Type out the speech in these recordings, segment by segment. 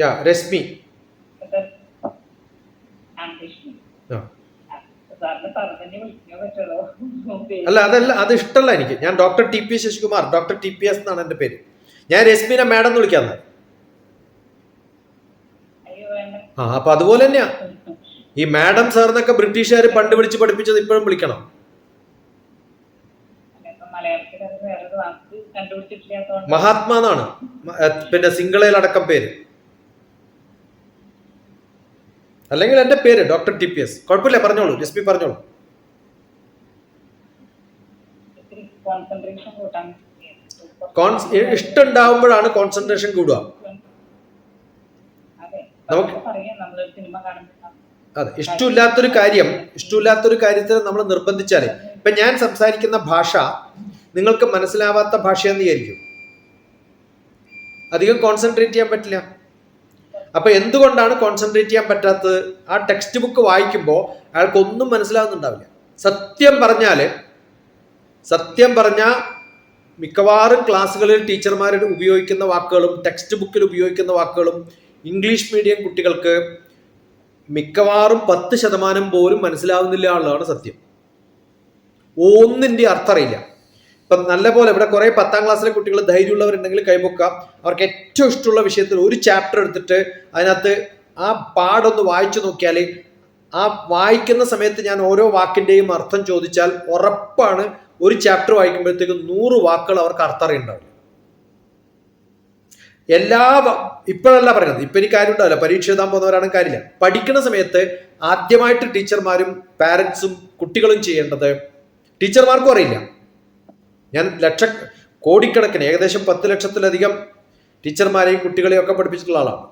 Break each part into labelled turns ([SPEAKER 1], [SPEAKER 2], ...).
[SPEAKER 1] യാ രശ്മി അല്ല അതല്ല അത് ഇഷ്ടമല്ല എനിക്ക്. ഞാൻ doctor T P Sasikumar doctor T P S എന്നാണ് എന്റെ പേര്. ഞാൻ രശ്മിനെ മാഡം എന്ന് വിളിക്കാന്ന് ആ അപ്പൊ അതുപോലെ തന്നെയാ. ഈ മാഡം സാർ എന്നൊക്കെ ബ്രിട്ടീഷുകാർ പണ്ട് വിളിച്ച് പഠിപ്പിച്ചത് ഇപ്പോഴും വിളിക്കണം. മഹാത്മാ എന്നാണ് പിന്നെ സിംഗളയിലടക്കം പേര്. അല്ലെങ്കിൽ എന്റെ പേര് ഡോക്ടർ ടി പി എസ്. കുഴപ്പമില്ല പറഞ്ഞോളൂ. രശ്മി പറഞ്ഞോളൂ. ഇഷ്ടം ഉണ്ടാവുമ്പോഴാണ് കോൺസെൻട്രേഷൻ കൂടുക. നമുക്ക് അതെ ഇഷ്ടമില്ലാത്തൊരു കാര്യം ഇഷ്ടമില്ലാത്തൊരു കാര്യത്തിന് നമ്മൾ നിർബന്ധിച്ചാൽ ഇപ്പൊ ഞാൻ സംസാരിക്കുന്ന ഭാഷ നിങ്ങൾക്ക് മനസ്സിലാവാത്ത ഭാഷയെന്ന് വിചാരിക്കും. അധികം കോൺസെൻട്രേറ്റ് ചെയ്യാൻ പറ്റില്ല. അപ്പൊ എന്തുകൊണ്ടാണ് കോൺസെൻട്രേറ്റ് ചെയ്യാൻ പറ്റാത്തത്? ആ ടെക്സ്റ്റ് ബുക്ക് വായിക്കുമ്പോൾ അയാൾക്ക് ഒന്നും മനസ്സിലാവുന്നുണ്ടാവില്ല. സത്യം പറഞ്ഞാൽ സത്യം പറഞ്ഞാൽ മിക്കവാറും ക്ലാസ്സുകളിൽ ടീച്ചർമാർ ഉപയോഗിക്കുന്ന വാക്കുകളും ടെക്സ്റ്റ് ബുക്കിൽ ഉപയോഗിക്കുന്ന വാക്കുകളും ഇംഗ്ലീഷ് മീഡിയം കുട്ടികൾക്ക് മിക്കവാറും പത്ത് ശതമാനം പോലും മനസ്സിലാവുന്നില്ല എന്നുള്ളതാണ് സത്യം. ഒന്നിന്റെ അർത്ഥം അറിയില്ല ഇപ്പം നല്ല പോലെ ഇവിടെ കുറേ പത്താം ക്ലാസ്സിലെ കുട്ടികൾ ധൈര്യമുള്ളവരുണ്ടെങ്കിൽ കൈമുക്കാം അവർക്ക് ഏറ്റവും ഇഷ്ടമുള്ള വിഷയത്തിൽ ഒരു ചാപ്റ്റർ എടുത്തിട്ട് അതിനകത്ത് ആ പാടൊന്ന് വായിച്ചു നോക്കിയാൽ ആ വായിക്കുന്ന സമയത്ത് ഞാൻ ഓരോ വാക്കിന്റെയും അർത്ഥം ചോദിച്ചാൽ ഉറപ്പാണ് ഒരു ചാപ്റ്റർ വായിക്കുമ്പോഴത്തേക്കും നൂറ് വാക്കുകൾ അവർക്ക് അർത്ഥം ഉണ്ടാവും എല്ലാ ഇപ്പോഴല്ല പറയുന്നത്. ഇപ്പൊ എനിക്ക് കാര്യം ഉണ്ടാവില്ല പരീക്ഷ എഴുതാൻ പോകുന്നവരാണ് കാര്യമില്ല. പഠിക്കുന്ന സമയത്ത് ആദ്യമായിട്ട് ടീച്ചർമാരും പാരൻസും കുട്ടികളും ചെയ്യേണ്ടത് ടീച്ചർമാർക്കും അറിയില്ല. ഞാൻ ലക്ഷ കോടിക്കണക്കിന് ഏകദേശം പത്ത് ലക്ഷത്തിലധികം ടീച്ചർമാരെയും കുട്ടികളെയും ഒക്കെ പഠിപ്പിച്ചിട്ടുള്ള ആളാണ്.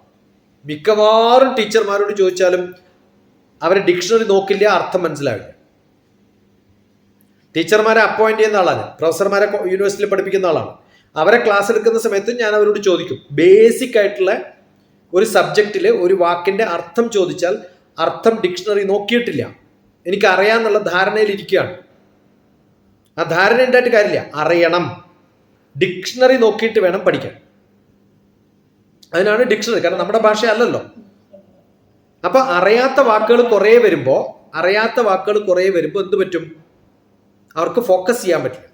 [SPEAKER 1] മിക്കവാറും ടീച്ചർമാരോട് ചോദിച്ചാലും അവർ ഡിക്ഷണറി നോക്കില്ല അർത്ഥം മനസ്സിലാവില്ല. ടീച്ചർമാരെ അപ്പോയിന്റ് ചെയ്യുന്ന ആളാണ്. പ്രൊഫസർമാരെ യൂണിവേഴ്സിറ്റിയിൽ പഠിപ്പിക്കുന്ന ആളാണ്. അവരെ ക്ലാസ് എടുക്കുന്ന സമയത്ത് ഞാൻ അവരോട് ചോദിക്കും. ബേസിക് ആയിട്ടുള്ള ഒരു സബ്ജക്റ്റിൽ ഒരു വാക്കിന്റെ അർത്ഥം ചോദിച്ചാൽ അർത്ഥം ഡിക്ഷണറി നോക്കിയിട്ടില്ല. എനിക്ക് ധാരണയിലിരിക്കുകയാണ് ആ ധാരണ ഉണ്ടായിട്ട് കാര്യമില്ല. അറിയണം. ഡിക്ഷണറി നോക്കിയിട്ട് വേണം പഠിക്കാൻ. അതിനാണ് ഡിക്ഷണറി. കാരണം നമ്മുടെ ഭാഷ അല്ലല്ലോ അപ്പൊ അറിയാത്ത വാക്കുകൾ കുറേ വരുമ്പോൾ അറിയാത്ത വാക്കുകൾ കുറേ വരുമ്പോൾ എന്ത് പറ്റും? അവർക്ക് ഫോക്കസ് ചെയ്യാൻ പറ്റില്ല.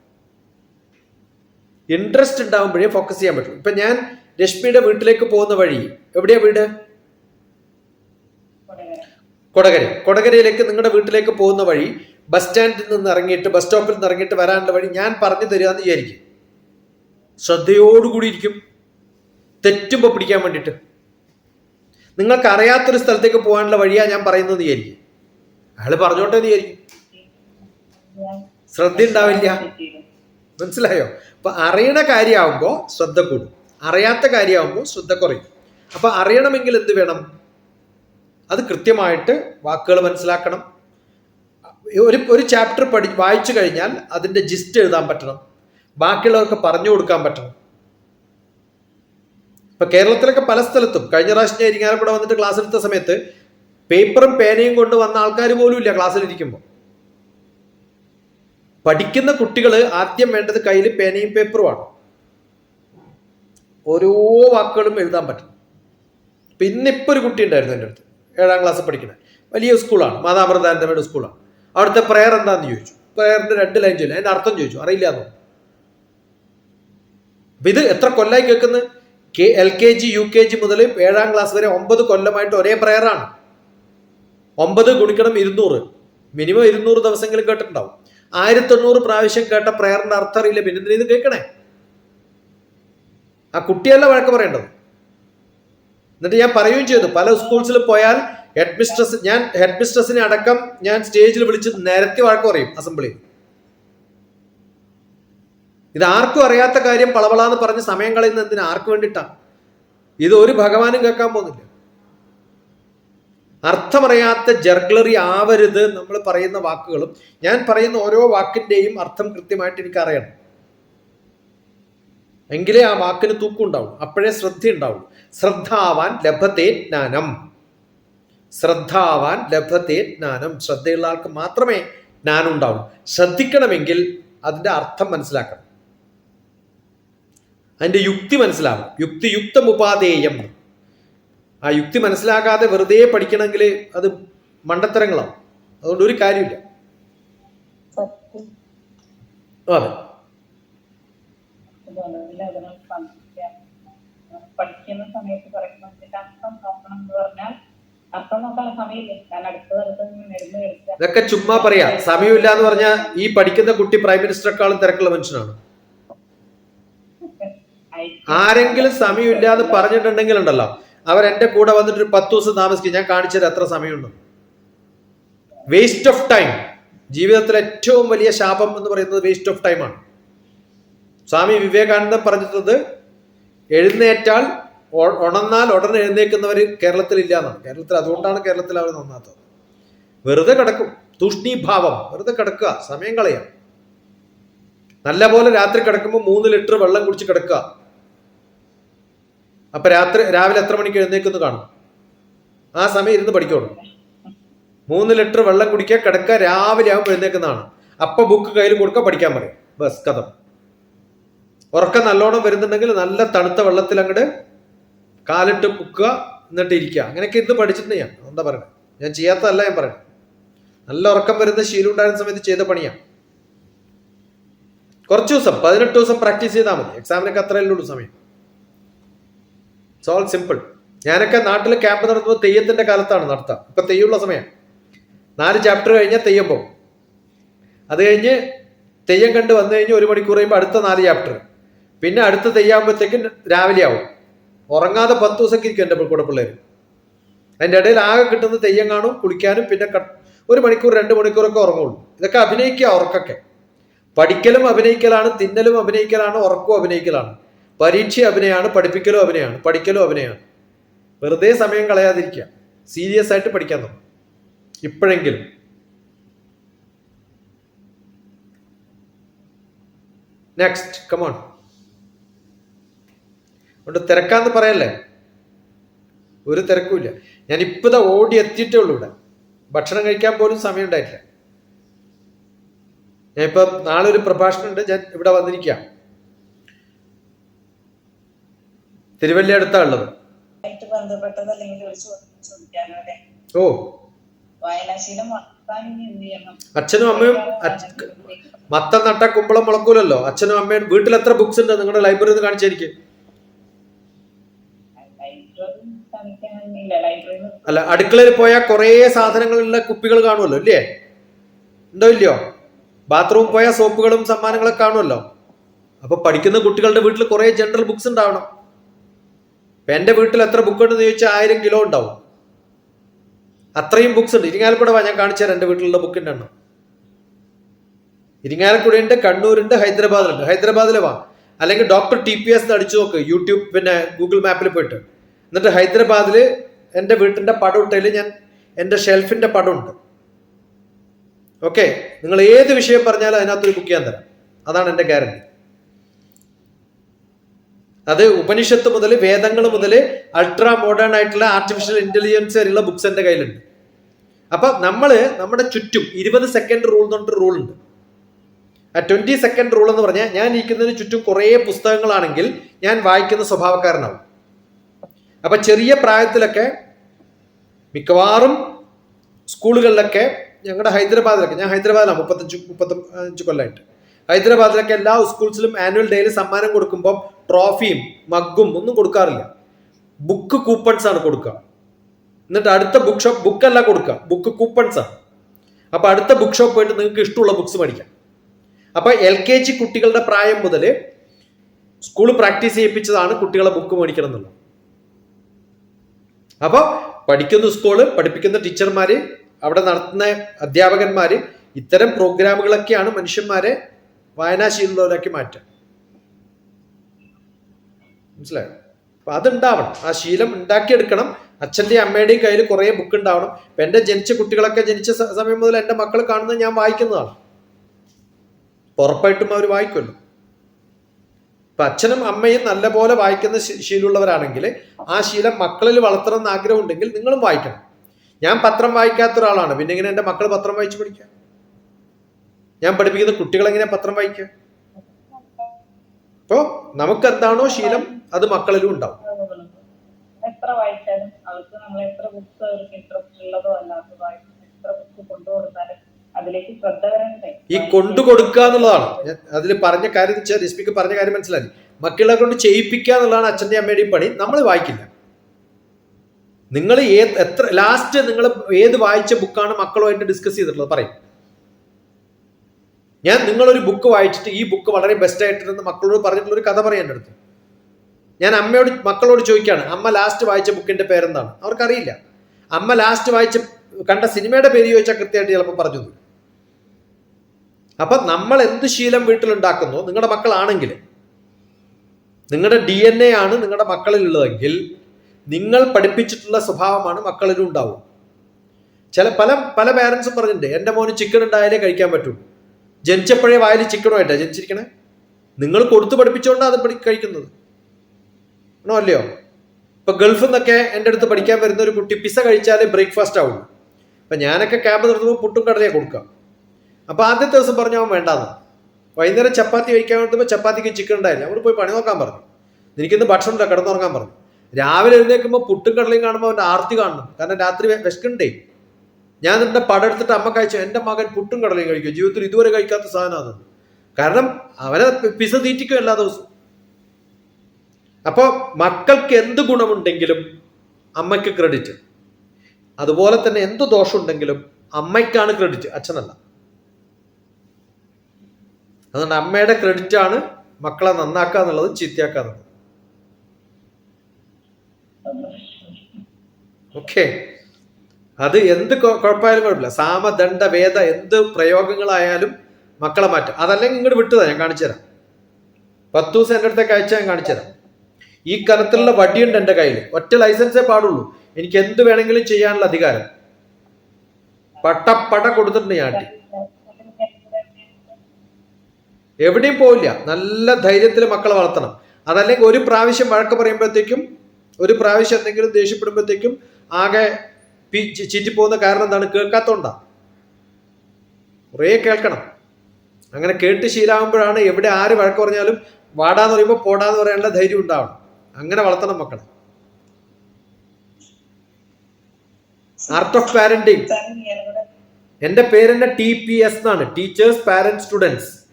[SPEAKER 1] ഇൻട്രസ്റ്റ് ഉണ്ടാകുമ്പോഴേ ഫോക്കസ് ചെയ്യാൻ പറ്റും ഇപ്പൊ ഞാൻ രശ്മിയുടെ വീട്ടിലേക്ക് പോകുന്ന വഴി എവിടെയാ വീട്?
[SPEAKER 2] കൊടകര
[SPEAKER 1] കൊടകര. കൊടകരയിലേക്ക് നിങ്ങളുടെ വീട്ടിലേക്ക് പോകുന്ന വഴി ബസ് സ്റ്റാൻഡിൽ നിന്ന് ഇറങ്ങിയിട്ട് ബസ് സ്റ്റോപ്പിൽ നിന്ന് ഇറങ്ങിയിട്ട് വരാനുള്ള വഴി ഞാൻ പറഞ്ഞു തരിക എന്ന് വിചാരിക്കും. ശ്രദ്ധയോടുകൂടി ഇരിക്കും തെറ്റുമ്പോൾ പിടിക്കാൻ വേണ്ടിയിട്ട്. നിങ്ങൾക്ക് അറിയാത്തൊരു സ്ഥലത്തേക്ക് പോകാനുള്ള വഴിയാണ് ഞാൻ പറയുന്നത് വിചാരിക്കും. അയാൾ പറഞ്ഞോട്ടെ എന്ന് വിചാരിക്കും. ശ്രദ്ധ ഉണ്ടാവില്ല മനസ്സിലായോ? അപ്പൊ അറിയണ കാര്യമാകുമ്പോൾ ശ്രദ്ധ കൂടും. അറിയാത്ത കാര്യമാകുമ്പോൾ ശ്രദ്ധ കുറയും. അപ്പൊ അറിയണമെങ്കിൽ എന്ത് വേണം? അത് കൃത്യമായിട്ട് വാക്കുകൾ മനസ്സിലാക്കണം. ഒരു ഒരു ചാപ്റ്റർ പഠി വായിച്ചു കഴിഞ്ഞാൽ അതിന്റെ ജിസ്റ്റ് എഴുതാൻ പറ്റണം. ബാക്കിയുള്ളവർക്ക് പറഞ്ഞു കൊടുക്കാൻ പറ്റണം. ഇപ്പൊ കേരളത്തിലൊക്കെ പല സ്ഥലത്തും കഴിഞ്ഞ പ്രാവശ്യം ഞാൻ ഇരിങ്ങാലക്കുട വന്നിട്ട് ക്ലാസ് എടുത്ത സമയത്ത് പേപ്പറും പേനയും കൊണ്ട് വന്ന ആൾക്കാർ പോലും ഇല്ല ക്ലാസ്സിലിരിക്കുമ്പോൾ പഠിക്കുന്ന കുട്ടികൾ ആദ്യം വേണ്ടത് കയ്യിൽ പേനയും പേപ്പറുമാണ് ഓരോ വാക്കുകളും എഴുതാൻ പറ്റും. ഇപ്പൊ ഇന്നിപ്പോ ഒരു കുട്ടി ഉണ്ടായിരുന്നു എന്റെ അടുത്ത്. ഏഴാം ക്ലാസ്സിൽ പഠിക്കുന്നത് വലിയ സ്കൂളാണ് മാതാമൃതാനന്ദമയുടെ സ്കൂളാണ് അവിടുത്തെ പ്രെയർ എന്താന്ന് ചോദിച്ചു. പ്രെയറിന്റെ രണ്ട് ലൈൻ ചോദിച്ചു. അതിന്റെ അർത്ഥം ചോദിച്ചു. അറിയില്ല എന്ന് അപ്പൊ ഇത് എത്ര കൊല്ലായി കേൾക്കുന്നത് K L K G U K G മുതൽ ഏഴാം ക്ലാസ് വരെ ഒമ്പത് കൊല്ലമായിട്ട് ഒരേ പ്രെയറാണ് ഒമ്പത് ഗുണിക്കണം ഇരുന്നൂറ്. മിനിമം ഇരുന്നൂറ് ദിവസങ്ങളിൽ കേട്ടിട്ടുണ്ടാവും. ആയിരത്തി എണ്ണൂറ് പ്രാവശ്യം കേട്ട പ്രയറിന്റെ അർത്ഥം അറിയില്ല. പിന്നെ ഇത് കേൾക്കണേ? ആ കുട്ടിയല്ല വഴക്ക് പറയേണ്ടത്? എന്നിട്ട് ഞാൻ പറയുകയും ചെയ്തു. പല സ്കൂൾസിൽ പോയാൽ ഹെഡ് മിസ്ട്രസ് ഞാൻ ഹെഡ് മിസ്ട്രസിനെ അടക്കം ഞാൻ സ്റ്റേജിൽ വിളിച്ച് നിരത്തി വഴക്ക് പറയും അസംബ്ലി ഇത് ആർക്കും അറിയാത്ത കാര്യം പളവളാന്ന് പറഞ്ഞ് സമയം കളയുന്ന എന്തിനു? ആർക്ക് വേണ്ടിയിട്ടാണ് ഇത് ഒരു ഭഗവാനും കേൾക്കാൻ പോകുന്നില്ല. അർത്ഥമറിയാത്ത ജർഗ്ലറി ആവരുത് നമ്മൾ പറയുന്ന വാക്കുകളും ഞാൻ പറയുന്ന ഓരോ വാക്കിന്റെയും അർത്ഥം കൃത്യമായിട്ട് എനിക്ക് അറിയണം എങ്കിലേ ആ വാക്കിന് തൂക്കുണ്ടാവും അപ്പോഴേ ശ്രദ്ധ ഉണ്ടാവും ശ്രദ്ധാവാൻ ലഭത്തെ ജ്ഞാനം. ശ്രദ്ധാവാൻ ലഭത്തെ ജ്ഞാനം. ശ്രദ്ധയുള്ള ആൾക്ക് മാത്രമേ ജ്ഞാനം ഉണ്ടാവൂ ശ്രദ്ധിക്കണമെങ്കിൽ അതിന്റെ അർത്ഥം മനസ്സിലാക്കണം. അതിന്റെ യുക്തി മനസ്സിലാവും യുക്തിയുക്തം ഉപാധേയം. ആ യുക്തി മനസ്സിലാക്കാതെ വെറുതെ പഠിക്കണമെങ്കിൽ അത് മണ്ടത്തരങ്ങളാവും. അതുകൊണ്ട് ഒരു കാര്യമില്ല. അതെ.
[SPEAKER 2] പഠിക്കുന്ന സമയത്ത് പറയുന്നത് അർത്ഥം നോക്കണം എന്ന് പറഞ്ഞാൽ
[SPEAKER 1] ഇതൊക്കെ ചുമ്മാ പറയാ. സമയമില്ല എന്ന് പറഞ്ഞാൽ ഈ പഠിക്കുന്ന കുട്ടി പ്രൈം മിനിസ്റ്ററെക്കാളും തിരക്കുള്ള മനുഷ്യനാണ്. ആരെങ്കിലും സമയമില്ല എന്ന് പറഞ്ഞിട്ടുണ്ടെങ്കിൽ ഉണ്ടല്ലോ അവർ എന്റെ കൂടെ വന്നിട്ട് ഒരു പത്ത് ദിവസം താമസിക്കും. ഞാൻ കാണിച്ചത് എത്ര സമയമുണ്ട്. വേസ്റ്റ് ഓഫ് ടൈം ജീവിതത്തിലെ ഏറ്റവും വലിയ ശാപം എന്ന് പറയുന്നത് വേസ്റ്റ് ഓഫ് ടൈമാണ് സ്വാമി വിവേകാനന്ദൻ പറഞ്ഞിട്ടുള്ളത് എഴുന്നേറ്റാൽ ഉണർന്നാൽ ഉടനെ എഴുന്നേക്കുന്നവർ കേരളത്തിൽ ഇല്ല എന്നാണ് കേരളത്തിൽ അതുകൊണ്ടാണ് കേരളത്തിൽ അവർ നന്നാത്തത്. വെറുതെ കിടക്കും. തൂഷ്ണീഭാവം. വെറുതെ കിടക്കുക. സമയം കളയാം. നല്ല പോലെ രാത്രി കിടക്കുമ്പോൾ മൂന്ന് ലിറ്റർ വെള്ളം കുടിച്ച് കിടക്കുക. അപ്പൊ രാത്രി രാവിലെ എത്ര മണിക്ക് എഴുന്നേക്കുന്നു കാണും? ആ സമയം ഇരുന്ന് പഠിക്കണം മൂന്ന് ലിറ്റർ വെള്ളം കുടിക്കുക കിടക്കുക രാവിലെ ആകുമ്പോൾ എഴുന്നേക്കുന്നതാണ് അപ്പൊ ബുക്ക് കയ്യിൽ കൊടുക്കുക പഠിക്കാൻ പറയും. ബസ് കഥം. ഉറക്കം നല്ലോണം വരുന്നുണ്ടെങ്കിൽ നല്ല തണുത്ത വെള്ളത്തിൽ അങ്ങോട്ട് കാലിട്ട് മുക്കുക എന്നിട്ട് ഇരിക്കുക. അങ്ങനെയൊക്കെ ഇന്ന് പഠിച്ചിട്ടുണ്ട് ഞാൻ. എന്താ പറയുന്നത് ഞാൻ ചെയ്യാത്തതല്ല ഞാൻ പറയുന്നത് നല്ല ഉറക്കം വരുന്ന ശീലം ഉണ്ടായിരുന്ന സമയത്ത് ചെയ്ത പണിയാണ് കുറച്ച് ദിവസം പതിനെട്ട് ദിവസം പ്രാക്ടീസ് ചെയ്താൽ മതി. എക്സാമിനൊക്കെ അത്രയല്ലേ ഉള്ളൂ സമയം. ഇറ്റ്സ് ഓൾ സിമ്പിൾ ഞാനൊക്കെ നാട്ടിൽ ക്യാമ്പ് നടത്തുമ്പോൾ തെയ്യത്തിന്റെ കാലത്താണ് നടത്തുക ഇപ്പൊ തെയ്യമുള്ള സമയം നാല് ചാപ്റ്റർ കഴിഞ്ഞാൽ തെയ്യം പോകും. അത് കഴിഞ്ഞ് തെയ്യം കണ്ട് വന്നു കഴിഞ്ഞ് ഒരു മണിക്കൂർ കഴിയുമ്പോൾ അടുത്ത നാല് ചാപ്റ്റർ പിന്നെ അടുത്ത തെയ്യാകുമ്പോഴത്തേക്കും രാവിലെ ആവും. ഉറങ്ങാതെ പത്ത് ദിവസമൊക്കെ ഇരിക്കും എന്റെ കൂടെ പിള്ളേർ അതിന്റെ ഇടയിൽ ആകെ കിട്ടുന്ന തെയ്യം കാണും കുളിക്കാനും പിന്നെ ഒരു മണിക്കൂർ രണ്ട് മണിക്കൂറൊക്കെ ഉറങ്ങുള്ളൂ. ഇതൊക്കെ അഭിനയിക്കുക ഉറക്കൊക്കെ. പഠിക്കലും അഭിനയിക്കലാണ് തിന്നലും അഭിനയിക്കലാണ് ഉറക്കവും അഭിനയിക്കലാണ്. പരീക്ഷ അഭിനയമാണ് പഠിപ്പിക്കലും അഭിനയമാണ് പഠിക്കലും അഭിനയമാണ്. വെറുതെ സമയം കളയാതിരിക്കുക. സീരിയസ് ആയിട്ട് പഠിക്കാൻ തോന്നും ഇപ്പോഴെങ്കിലും. നെക്സ്റ്റ് കമോൺ അതുകൊണ്ട് തിരക്കാന്ന് പറയല്ലേ? ഒരു തിരക്കുമില്ല. ഞാൻ ഇപ്പത ഓടി എത്തിയിട്ടേ ഉള്ളൂ ഇവിടെ. ഭക്ഷണം കഴിക്കാൻ പോലും സമയം ഉണ്ടായിട്ടില്ല ഞാൻ ഇപ്പൊ നാളെ ഒരു പ്രഭാഷണം ഉണ്ട് ഞാൻ ഇവിടെ വന്നിരിക്കാം. തിരുവല്ല അടുത്താ ഉള്ളത് ഓ. അച്ഛനും അമ്മയും മത്തം നട്ട കുമ്പളം മുളക്കൂലല്ലോ. അച്ഛനും അമ്മയും വീട്ടിൽ എത്ര ബുക്സ് ഉണ്ട്? നിങ്ങളുടെ ലൈബ്രറിയിൽ നിന്ന് അല്ല അടുക്കളയിൽ പോയാൽ കുറേ സാധനങ്ങളുള്ള കുപ്പികൾ കാണുമല്ലോ ഇല്ലേ? ഉണ്ടോ ഇല്ലയോ? ബാത്റൂമിൽ പോയാൽ സോപ്പുകളും സമ്മാനങ്ങളൊക്കെ കാണുമല്ലോ. അപ്പൊ പഠിക്കുന്ന കുട്ടികളുടെ വീട്ടിൽ കുറേ ജനറൽ ബുക്സ് ഉണ്ടാവണം. ഇപ്പൊ എന്റെ വീട്ടിൽ എത്ര ബുക്ക് ഉണ്ടെന്ന് ചോദിച്ചാൽ ആയിരം കിലോ ഉണ്ടാവും. അത്രയും ബുക്സ് ഉണ്ട്. ഇരിങ്ങാലക്കുട വാ ഞാൻ കാണിച്ചു തരാം എന്റെ വീട്ടിലുള്ള ബുക്കിന്റെ എണ്ണം. ഇരിങ്ങാലക്കുടയുണ്ട് കണ്ണൂരുണ്ട് ഹൈദരാബാദിലുണ്ട്. ഹൈദരാബാദിലെ വാ. അല്ലെങ്കിൽ ഡോക്ടർ ടി പി എസ് അടിച്ചു നോക്ക് യൂട്യൂബ് പിന്നെ ഗൂഗിൾ മാപ്പിൽ പോയിട്ട്. എന്നിട്ട് ഹൈദരാബാദിൽ എന്റെ വീട്ടിന്റെ പടം ഇട്ടതിൽ ഞാൻ എന്റെ ഷെൽഫിന്റെ പടമുണ്ട് ഓക്കെ? നിങ്ങൾ ഏത് വിഷയം പറഞ്ഞാലും അതിനകത്തൊരു ബുക്ക് ചെയ്യാൻ തരാം. അതാണ് എന്റെ ഗ്യാരണ്ടി. അത് ഉപനിഷത്ത് മുതൽ വേദങ്ങൾ മുതൽ അൾട്രാ മോഡേൺ ആയിട്ടുള്ള ആർട്ടിഫിഷ്യൽ ഇന്റലിജൻസ് വരെയുള്ള ബുക്സ് എന്റെ കയ്യിലുണ്ട്. അപ്പൊ നമ്മൾ നമ്മുടെ ചുറ്റും ഇരുപത് സെക്കൻഡ് റൂൾ എന്ന് പറഞ്ഞിട്ട് റൂൾ ഉണ്ട്. ആ ട്വന്റി സെക്കൻഡ് റൂൾ എന്ന് പറഞ്ഞാൽ ഞാൻ ഇരിക്കുന്നതിന് ചുറ്റും കുറേ പുസ്തകങ്ങളാണെങ്കിൽ ഞാൻ വായിക്കുന്ന സ്വഭാവക്കാരനാവും. അപ്പൊ ചെറിയ പ്രായത്തിലൊക്കെ മിക്കവാറും സ്കൂളുകളിലൊക്കെ ഞങ്ങളുടെ ഹൈദരാബാദിലൊക്കെ ഞാൻ ഹൈദരാബാദിലാണ് മുപ്പത്തഞ്ച് മുപ്പത്തി അഞ്ച് കൊല്ലമായിട്ട് ഹൈദരാബാദിലൊക്കെ എല്ലാ സ്കൂൾസിലും ആനുവൽ ഡേയിൽ സമ്മാനം കൊടുക്കുമ്പോൾ ട്രോഫിയും മഗ്ഗും ഒന്നും കൊടുക്കാറില്ല. ബുക്ക് കൂപ്പൺസ് ആണ് കൊടുക്കുക എന്നിട്ട് അടുത്ത ബുക്ക് ഷോപ്പ് ബുക്കല്ല കൊടുക്കുക ബുക്ക് കൂപ്പൺസ് ആണ്. അപ്പൊ അടുത്ത ബുക്ക് ഷോപ്പ് പോയിട്ട് നിങ്ങൾക്ക് ഇഷ്ടമുള്ള ബുക്ക്സ് മേടിക്കാം. അപ്പൊ എൽ കെ ജി കുട്ടികളുടെ പ്രായം മുതൽ സ്കൂൾ പ്രാക്ടീസ് ചെയ്യിപ്പിച്ചതാണ് കുട്ടികളെ ബുക്ക് മേടിക്കണം എന്നുള്ളത്. അപ്പോൾ പഠിക്കുന്ന സ്കൂൾ പഠിപ്പിക്കുന്ന ടീച്ചർമാര് അവിടെ നടത്തുന്ന അധ്യാപകന്മാര് ഇത്തരം പ്രോഗ്രാമുകളൊക്കെയാണ് മനുഷ്യന്മാരെ വായനാശീലമുള്ളവരാക്കി മാറ്റുക. മനസ്സിലായോ? അപ്പൊ അതുണ്ടാവണം. ആ ശീലം ഉണ്ടാക്കിയെടുക്കണം. അച്ഛന്റെയും അമ്മയുടെയും കയ്യിൽ കുറേ ബുക്ക് ഉണ്ടാവണം. ഇപ്പൊ എന്റെ ജനിച്ച കുട്ടികളൊക്കെ ജനിച്ച സമയം മുതൽ എന്റെ മക്കൾ കാണുന്നത് ഞാൻ വായിക്കുന്നതാണ്. ഉറപ്പായിട്ടും അവർ വായിക്കുമല്ലോ. ഇപ്പൊ അച്ഛനും അമ്മയും നല്ലപോലെ വായിക്കുന്ന ശീലമുള്ളവരാണെങ്കിൽ ആ ശീലം മക്കളിൽ വളർത്തണം എന്ന് ആഗ്രഹം ഉണ്ടെങ്കിൽ നിങ്ങളും വായിക്കണം. ഞാൻ പത്രം വായിക്കാത്ത ഒരാളാണ്. പിന്നെ ഇങ്ങനെ എന്റെ മക്കൾ പത്രം വായിച്ചു പഠിക്കുക? ഞാൻ പഠിപ്പിക്കുന്ന കുട്ടികൾ എങ്ങനെ പത്രം വായിക്കുക? അപ്പോൾ നമുക്ക് എന്താണോ ശീലം അത് മക്കളിലും ഉണ്ടാവും.
[SPEAKER 2] എത്ര വായിച്ചാലും അവർക്ക് നമ്മൾ എത്ര ബുക്സ് ഇൻട്രസ്റ്റ് ഉള്ളതോ അല്ലാത്തതോ എത്ര ബുക്ക് കൊണ്ടുകൊടുത്താലും അതിലേക്ക് ശ്രദ്ധ
[SPEAKER 1] ഈ കൊണ്ടു കൊടുക്കുക എന്നുള്ളതാണ്. അതിൽ പറഞ്ഞ കാര്യം രശ്മിക്ക് പറഞ്ഞ കാര്യം മനസ്സിലായി. മക്കളെ കൊണ്ട് ചെയ്യിപ്പിക്കുക എന്നുള്ളതാണ് അച്ഛന്റെ അമ്മയുടെയും പണി. നമ്മൾ വായിക്കില്ല. നിങ്ങൾ ഏത് എത്ര ലാസ്റ്റ് നിങ്ങൾ ഏത് വായിച്ച ബുക്കാണ് മക്കളുമായിട്ട് ഡിസ്കസ് ചെയ്തിട്ടുള്ളത്? പറയും. ഞാൻ നിങ്ങളൊരു ബുക്ക് വായിച്ചിട്ട് ഈ ബുക്ക് വളരെ ബെസ്റ്റ് ആയിട്ടിരുന്ന് മക്കളോട് പറഞ്ഞിട്ടുള്ള ഒരു കഥ പറയാൻ അടുത്ത്. ഞാൻ അമ്മയോട് മക്കളോട് ചോദിക്കുകയാണ് അമ്മ ലാസ്റ്റ് വായിച്ച ബുക്കിന്റെ പേരെന്താണ്? അവർക്കറിയില്ല. അമ്മ ലാസ്റ്റ് വായിച്ച കണ്ട സിനിമയുടെ പേര് ചോദിച്ചാൽ കൃത്യമായിട്ട് ചിലപ്പോൾ പറഞ്ഞു തരും. അപ്പൊ നമ്മൾ എന്ത് ശീലം വീട്ടിലുണ്ടാക്കുന്നു നിങ്ങളുടെ മക്കളാണെങ്കിൽ നിങ്ങളുടെ ഡി എൻ എ ആണ് നിങ്ങളുടെ മക്കളിലുള്ളതെങ്കിൽ നിങ്ങൾ പഠിപ്പിച്ചിട്ടുള്ള സ്വഭാവമാണ് മക്കളിലും ഉണ്ടാവും ചില പല പല പാരൻസും പറഞ്ഞിട്ടുണ്ട് എന്റെ മോന് ചിക്കൻ ഉണ്ടായാലേ കഴിക്കാൻ പറ്റൂ. ജനിച്ചപ്പോഴേ വായിൽ ചിക്കനുമായിട്ടാണ് ജനിച്ചിരിക്കണേ. നിങ്ങൾ കൊടുത്തു പഠിപ്പിച്ചുകൊണ്ടാണ് അത് കഴിക്കുന്നത്. ആണോ അല്ലയോ? ഇപ്പൊ ഗൾഫിൽ നിന്നൊക്കെ എന്റെ അടുത്ത് പഠിക്കാൻ വരുന്ന ഒരു കുട്ടി പിസ കഴിച്ചാലേ ബ്രേക്ക്ഫാസ്റ്റ് ആവുള്ളൂ. അപ്പൊ ഞാനൊക്കെ ക്യാമ്പ് നിർത്തുമ്പോൾ പുട്ടും കടലയാണ് കൊടുക്കാം അപ്പൊ ആദ്യത്തെ ദിവസം പറഞ്ഞു അവൻ വേണ്ടാന്ന്. വൈകുന്നേരം ചപ്പാത്തി കഴിക്കാൻ വേണ്ടുമ്പോൾ ചപ്പാത്തിക്ക് ചിക്കൻ ഉണ്ടായില്ല. അവിടെ പോയി പണി നോക്കാൻ പറഞ്ഞു. എനിക്കിന്ന് ഭക്ഷണം ഇല്ല കിടന്നുറങ്ങാൻ പറഞ്ഞു. രാവിലെ എഴുന്നേൽക്കുമ്പോൾ പുട്ടും കടലയും കാണുമ്പോൾ അവന്റെ ആർത്തി കാണണം. കാരണം രാത്രി വിശക്കണ്ടേ ഞാൻ എന്റെ പടം എടുത്തിട്ട് അമ്മ കഴിച്ചു എന്റെ മകൻ പുട്ടും കടലയും കഴിക്കും. ജീവിതത്തിൽ ഇതുവരെ കഴിക്കാത്ത സാധനമാണ് കാരണം അവനെ പിസ തീറ്റിക്കും എല്ലാ ദിവസവും. അപ്പോൾ മക്കൾക്ക് എന്ത് ഗുണമുണ്ടെങ്കിലും അമ്മയ്ക്ക് ക്രെഡിറ്റ് അതുപോലെ തന്നെ എന്ത് ദോഷമുണ്ടെങ്കിലും അമ്മയ്ക്കാണ് ക്രെഡിറ്റ് അച്ഛനല്ല. അതുകൊണ്ട് അമ്മയുടെ ക്രെഡിറ്റ് ആണ് മക്കളെ നന്നാക്കുക എന്നുള്ളത് ചീത്തയാക്കുക എന്നുള്ളത്. ഓക്കെ അത് എന്ത് കുഴപ്പമായാലും കുഴപ്പമില്ല സാമദണ്ഡ വേദ എന്ത് പ്രയോഗങ്ങളായാലും മക്കളെ മാറ്റും. അതല്ലെങ്കിൽ ഇങ്ങോട്ട് വിട്ടുതാ ഞാൻ കാണിച്ചുതരാം. പത്ത് ദിവസം എന്റെ അടുത്തേക്ക് അയച്ചാൽ ഞാൻ കാണിച്ചുതരാം. ഈ കനത്തിലുള്ള വടിയുണ്ട് എന്റെ കയ്യിൽ ഒറ്റ ലൈസൻസേ പാടുള്ളൂ. എനിക്ക് എന്ത് വേണമെങ്കിലും ചെയ്യാനുള്ള അധികാരം. പട്ടപ്പട പട കൊടുത്തിട്ടുണ്ട് ഞാൻ എവിടെയും പോവില്ല. നല്ല ധൈര്യത്തിൽ മക്കളെ വളർത്തണം. അതല്ലെങ്കിൽ ഒരു പ്രാവശ്യം വഴക്ക് പറയുമ്പോഴത്തേക്കും ഒരു പ്രാവശ്യം എന്തെങ്കിലും ദേഷ്യപ്പെടുമ്പോഴത്തേക്കും ആകെ പി- ചീറ്റിപ്പോകുന്ന കാരണം എന്താണ്? കേൾക്കാത്തോണ്ടാ. കുറേ കേൾക്കണം. അങ്ങനെ കേട്ട് ശീലാകുമ്പോഴാണ് എവിടെ ആര് വഴക്ക് പറഞ്ഞാലും വാടാന്ന് പറയുമ്പോൾ പോടാന്ന് പറയാനുള്ള ധൈര്യം ഉണ്ടാവണം. അങ്ങനെ വളർത്തണം മക്കളെ. ആർട്ട് ഓഫ് പാരന്റിങ് എന്റെ പേരെന്നെ ടി പി എസ് എന്നാണ്. ടീച്ചേഴ്സ് പാരന്റ് സ്റ്റുഡൻസ്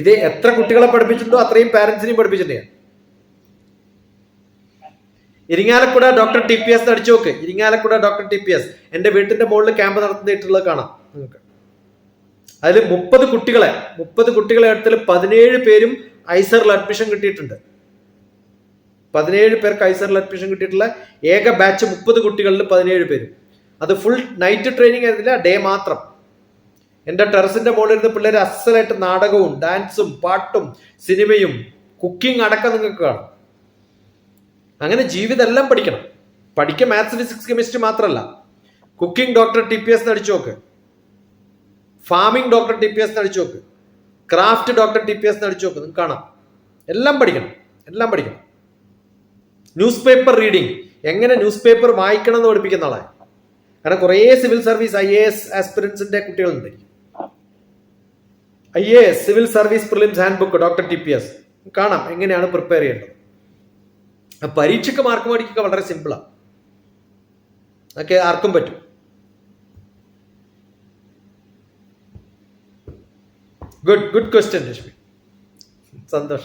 [SPEAKER 1] ഇത് എത്ര കുട്ടികളെ പഠിപ്പിച്ചിട്ടുണ്ടോ അത്രയും പാരന്റ്സിനെയും പഠിപ്പിച്ചിട്ടുണ്ട്. Irinjalakuda doctor T P S അടിച്ചു നോക്ക്. Irinjalakuda doctor T P S എന്റെ വീട്ടിന്റെ മുകളിൽ ക്യാമ്പ് നടത്തിയിട്ടുള്ളത് കാണാം. നിങ്ങൾക്ക്. അതിൽ മുപ്പത് കുട്ടികളെ മുപ്പത് കുട്ടികളെ അടുത്തിൽ പതിനേഴ് പേരും ഐസറിൽ അഡ്മിഷൻ കിട്ടിയിട്ടുണ്ട്. പതിനേഴ് പേർക്ക് ഐസറിൽ അഡ്മിഷൻ കിട്ടിയിട്ടുള്ള ഏക ബാച്ച് മുപ്പത് കുട്ടികളിൽ പതിനേഴ് പേരും. അത് ഫുൾ നൈറ്റ് ട്രെയിനിങ് ആയിരുന്നില്ല ഡേ മാത്രം. എന്റെ ടെറസിന്റെ മുകളിൽ ഇരുന്ന് പിള്ളേർ അസലായിട്ട് നാടകവും ഡാൻസും പാട്ടും സിനിമയും കുക്കിംഗ് അടക്കം നിങ്ങൾക്ക് കാണും. അങ്ങനെ ജീവിതം എല്ലാം പഠിക്കണം. പഠിക്കുക മാത്സ് ഫിസിക്സ് കെമിസ്ട്രി മാത്രമല്ല. Cooking doctor T P S അടിച്ചു നോക്ക്. Farming doctor T P S അടിച്ചു നോക്ക്. Craft doctor T P S അടിച്ചു നോക്ക്. നിങ്ങൾക്ക് കാണാം. എല്ലാം പഠിക്കണം. എല്ലാം പഠിക്കണം. ന്യൂസ് പേപ്പർ റീഡിങ് എങ്ങനെ ന്യൂസ് പേപ്പർ വായിക്കണം എന്ന് പഠിപ്പിക്കുന്ന ആളാണ് കാരണം കുറേ civil service I A S ആസ്പിറൻസിന്റെ കുട്ടികളുണ്ട്. I A S civil service prelims handbook doctor T P S. കാണാം എങ്ങനെയാണ് പ്രിപ്പയർ ചെയ്യേണ്ടത്. പരീക്ഷയ്ക്ക് മാർക്ക് മേടിക്കുക വളരെ സിമ്പിളാണ് അതൊക്കെ ആർക്കും പറ്റും. Good good question Rashmi. സന്തോഷം.